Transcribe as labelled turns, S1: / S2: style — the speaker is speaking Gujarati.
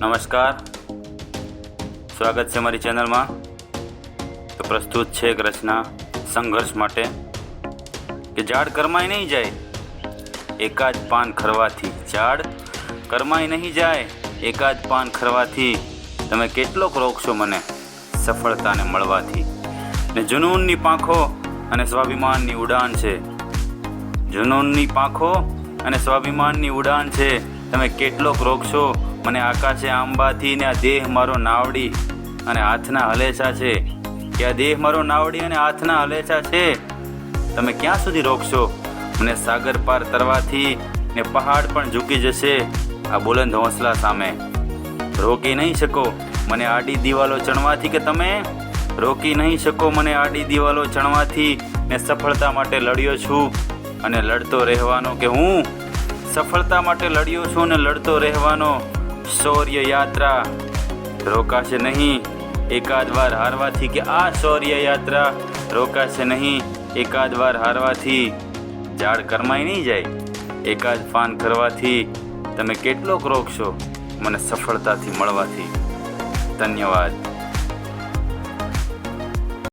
S1: નમસ્કાર. સ્વાગત છે મારી ચેનલમાં. તો પ્રસ્તુત છે એક રચના સંઘર્ષ માટે કે ઝાડ કરમાઈ નહીં જાય, એકાદ પાન ખરવાથી ઝાડ કરમાઈ નહીં જાય, એકાદ પાન ખરવાથી તમે કેટલોક રોકશો મને સફળતાને મળવાથી. ને જુનૂનની પાંખો અને સ્વાભિમાનની ઉડાન છે. જુનૂનની પાંખો અને સ્વાભિમાનની ઉડાન છે. તમે કેટલોક રોકશો મને આકાશે આંબાથી ને આ દેહ મારો નાવડી અને હાથના હલેસા છે. કે આ દેહ મારો નાવડી અને હાથના હલેસા છે? તમે ક્યાં સુધી રોકશો? મને સાગર પાર તરવાથી ને પહાડ પણ ઝૂકી જશે. આ બુલંદ હોંસલા સામે. રોકી નહીં શકો મને આડી દિવાલો ચણવાથી કે તમે? રોકી નહીં શકો મને આડી દિવાલો ચણવાથી ને સફળતા માટે લડ્યો છું અને લડતો રહેવાનો કે હું? સફળતા માટે લડ્યો છું અને લડતો રહેવાનો શૌર્ય યાત્રા રોકાશે નહીં એકાદ વાર હારવાથી કે આ શૌર્ય યાત્રા રોકાશે નહીં એકાદ વાર હારવાથી ઝાડ કરમાઈ નહીં જાય એકાદ પાન કરવાથી તમે કેટલોક રોકશો મને સફળતાથી મળવાથી ધન્યવાદ